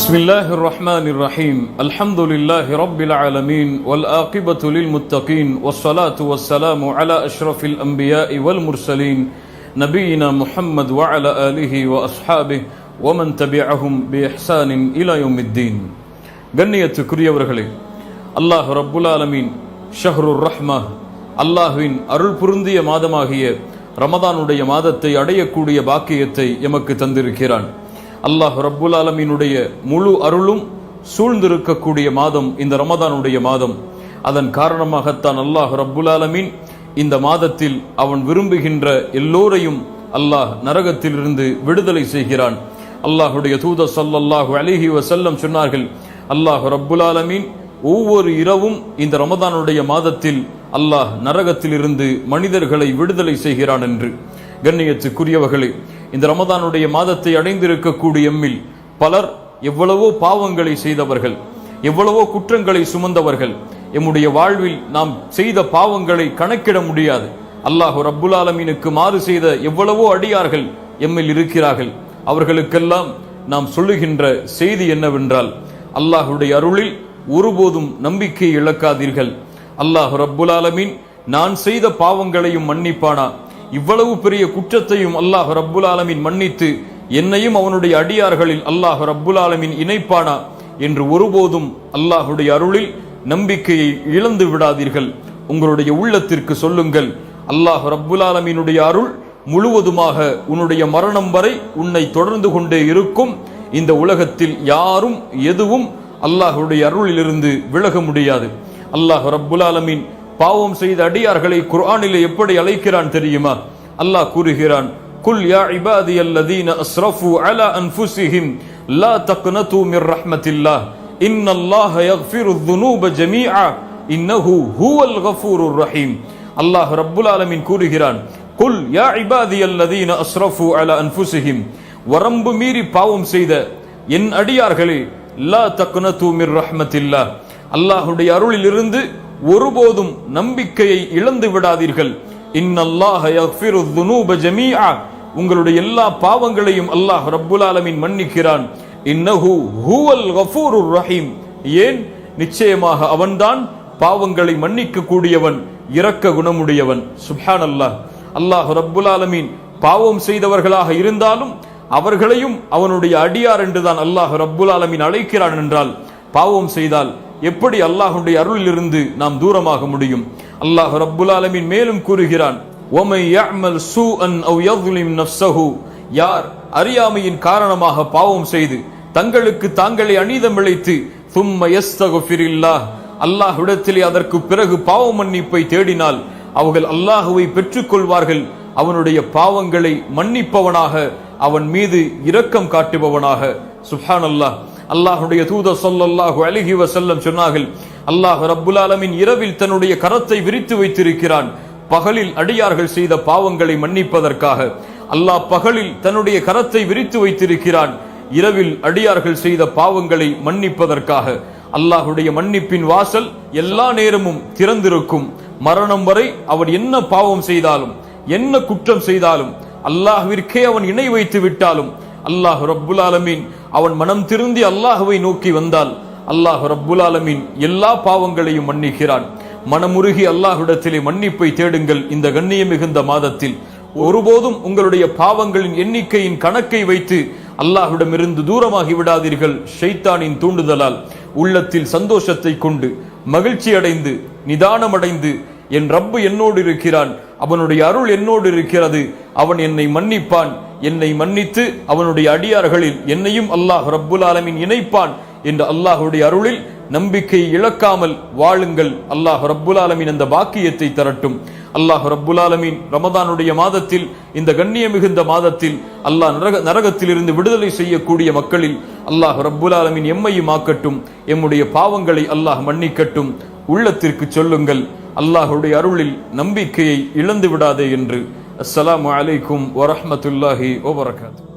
بسم الله الرحمن الرحيم الحمد لله رب العالمين والآقبة للمتقين والصلاة والسلام على أشرف الأنبياء والمرسلين نبينا محمد وعلى آله وأصحابه ومن تبعهم بإحسان إلى يوم الدين கண்ணியத்துக்குரியவர்களே அல்லாஹ் ரப்புல் ஆலமீன் ஷஹ்ருர் ரஹ்மா அல்லாஹ்வின் அருள் பொருந்திய மாதமாகிய ரமதானுடைய மாதத்தை அடையக்கூடிய பாக்கியத்தை எமக்கு தந்திருக்கிறான் அல்லாஹ் ரப்புல் ஆலமீனுடைய முழு அருளும் சூழ்ந்திருக்கக்கூடிய மாதம் இந்த ரமதானுடைய மாதம். அதன் காரணமாகத்தான் அல்லாஹ் ரப்புல் ஆலமீன் இந்த மாதத்தில் அவன் விரும்புகின்ற எல்லோரையும் அல்லாஹ் நரகத்திலிருந்து விடுதலை செய்கிறான். அல்லாஹுடைய தூத ஸல்லல்லாஹு அலிஹி வசல்லம் சொன்னார்கள் அல்லாஹ் ரப்புல் ஆலமீன் ஒவ்வொரு இரவும் இந்த ரமதானுடைய மாதத்தில் அல்லாஹ் நரகத்திலிருந்து மனிதர்களை விடுதலை செய்கிறான் என்று. கண்ணியத்துக்குரியவர்களே இந்த ரமதானுடைய மாதத்தை அடைந்திருக்கக்கூடிய எம்மில் பலர் எவ்வளவோ பாவங்களை செய்தவர்கள் எவ்வளவோ குற்றங்களை சுமந்தவர்கள். எம்முடைய வாழ்வில் நாம் செய்த பாவங்களை கணக்கிட முடியாது. அல்லாஹு ரப்புல் ஆலமீனுக்கு மாறு செய்த எவ்வளவோ அடியார்கள் எம்மில் இருக்கிறார்கள். அவர்களுக்கெல்லாம் நாம் சொல்லுகின்ற செய்தி என்னவென்றால் அல்லாஹுடைய அருளில் ஒருபோதும் நம்பிக்கை இழக்காதீர்கள். அல்லாஹு ரப்புல் ஆலமீன் நான் செய்த பாவங்களையும் மன்னிப்பானா? இவ்வளவு பெரிய குற்றத்தையும் அல்லாஹ் ரப்புல் ஆலமின் மன்னித்து என்னையும் அவனுடைய அடியார்களில் அல்லாஹ் ரப்புல் ஆலமின் இணைப்பானா என்று ஒருபோதும் அல்லாஹுடைய அருளில் நம்பிக்கையை இழந்து விடாதீர்கள். உங்களுடைய உள்ளத்திற்கு சொல்லுங்கள் அல்லாஹ் ரப்புல் ஆலமீனுடைய அருள் முழுவதுமாக உன்னுடைய மரணம் வரை உன்னை தொடர்ந்து கொண்டே இருக்கும். இந்த உலகத்தில் யாரும் எதுவும் அல்லாஹுடைய அருளிலிருந்து விலக முடியாது. அல்லாஹ் ரப்புல் ஆலமீன் பாவம் செய்த அடியார்களை குர்ஆனிலே எப்படி அழைக்கிறான் தெரியுமா? அல்லாஹ் கூறுகிறான் குல் யா இபாதி அல்லதீன அஸ்ரஃபு அலா அன்ஃபுசிஹிம் லா தக்னது மிர் ரஹ்மத்தில்லா இன்னல்லாஹ யக்ஃபிரு துனூப ஜமீஆ இன்னஹு ஹுவல் கஃபூருர் ரஹீம். அல்லாஹ் ரப்புல் ஆலமீன் கூறுகிறான் குல் யா இபாதி அல்லதீன அஸ்ரஃபு அலா அன்ஃபுசிஹிம் வரம்பு மீறி பாவம் செய்த என் அடியார்களே லா தக்னது மிர் ரஹ்மத்தில்லா. அல்லாஹ்வுடைய அருளிலிருந்து ஒருபோதும் நம்பிக்கையை இழந்து விடாதீர்கள். இன்னல்லாஹ் உங்களுடைய எல்லா பாவங்களையும் அல்லாஹ் ரப்புல் ஆலமின் மன்னிக்கிறான். இன்னஹு ஹுவல் கஃபூருர் ரஹீம். ஏன்? நிச்சயமாக அவன்தான் பாவங்களை மன்னிக்க கூடியவன் இரக்க குணமுடையவன். சுஹான் அல்லாஹ் அல்லாஹ் ரப்புல் ஆலமீன் பாவம் செய்தவர்களாக இருந்தாலும் அவர்களையும் அவனுடைய அடியார் என்றுதான் அல்லாஹ் ரப்புல் ஆலமீன் அழைக்கிறான் என்றால் பாவம் செய்தால் எப்படி அல்லாஹுடைய அருளிலிருந்து நாம் தூரமாக முடியும்? அல்லாஹ் ரப்புல் ஆலமின் மேலும் கூறுகிறான் ஒமை யஅமல் சூஅன் அவ் யظ்லிம் நஃப்ஸஹு. யார் அறியாமையின் காரணமாக பாவம் செய்து தங்களுக்கு தாங்களே அநீதம் இழைத்து தும்ம யஸ்தகுஃபிரில்லாஹ். அல்லாஹ்விடத்திலே அதற்கு பிறகு பாவ மன்னிப்பை தேடினால் அவர்கள் அல்லாஹுவை பெற்றுக்கொள்வார்கள். அவனுடைய பாவங்களை மன்னிப்பவனாக அவன் மீது இரக்கம் காட்டுபவனாக. சுஹான் அல்லாஹ் அல்லாஹுடைய தூத சொல்லல்லாஹு அலிஹி வசல்லம் சொன்னார்கள் அல்லாஹ் ரப்புலாலமின் இரவில் தன்னுடைய கரத்தை விரித்து வைத்திருக்கிறான். பகலில் அடியார்கள் செய்த பாவங்களை மன்னிப்பதற்காக. அல்லாஹ் பகலில் தன்னுடைய கரத்தை விரித்து வைத்திருக்கிறான். இரவில் அடியார்கள் செய்த பாவங்களை மன்னிப்பதற்காக. அல்லாஹுடைய மன்னிப்பின் வாசல் எல்லா நேரமும் திறந்திருக்கும். மரணம் வரை அவன் என்ன பாவம் செய்தாலும் என்ன குற்றம் செய்தாலும் அல்லாஹ்விற்கே அவன் இணை வைத்து விட்டாலும் அல்லாஹ் ரப்புல் ஆலமீன். அவன் மனம் திருந்தி அல்லாஹுவை நோக்கி வந்தால் அல்லாஹ் ரப்புல் ஆலமீன் எல்லா பாவங்களையும் மன்னிக்கிறான். மனமுருகி அல்லாஹ்விடத்திலே மன்னிப்பை தேடுங்கள். இந்த கண்ணியம் மிகுந்த மாதத்தில் ஒருபோதும் உங்களுடைய பாவங்களின் எண்ணிக்கையின் கணக்கை வைத்து அல்லாஹ்விடமிருந்து தூரமாகி விடாதீர்கள். ஷைத்தானின் தூண்டுதலால் உள்ளத்தில் சந்தோஷத்தை கொண்டு மகிழ்ச்சி அடைந்து நிதானமடைந்து என் ரப்பு என்னோடு இருக்கிறான். அவனுடைய அருள் என்னோடு இருக்கிறது. அவன் என்னை மன்னிப்பான். என்னை மன்னித்து அவனுடைய அடியார்களில் என்னையும் அல்லாஹ் ரப்புல் ஆலமின் இணைப்பான் என்று அல்லாஹுடைய அருளில் நம்பிக்கை இழக்காமல் வாழுங்கள். அல்லாஹ் ரப்புல் ஆலமின் அந்த பாக்கியத்தை தரட்டும். அல்லாஹ் ரப்புல் ஆலமீன் ரமதானுடைய மாதத்தில் இந்த கண்ணிய மிகுந்த மாதத்தில் அல்லாஹ் நரக நரகத்திலிருந்து விடுதலை செய்யக்கூடிய மக்களில் அல்லாஹ் ரப்புல் ஆலமீன் எம்மையும் ஆக்கட்டும். எம்முடைய பாவங்களை அல்லாஹ் மன்னிக்கட்டும். உள்ளத்திற்கு சொல்லுங்கள். அல்லாஹுடைய அருளில் நம்பிக்கையை இழந்து விடாதே என்று. அஸ்ஸலாமு அலைக்கும் வரஹமத்துல்லாஹி வபரகாத்து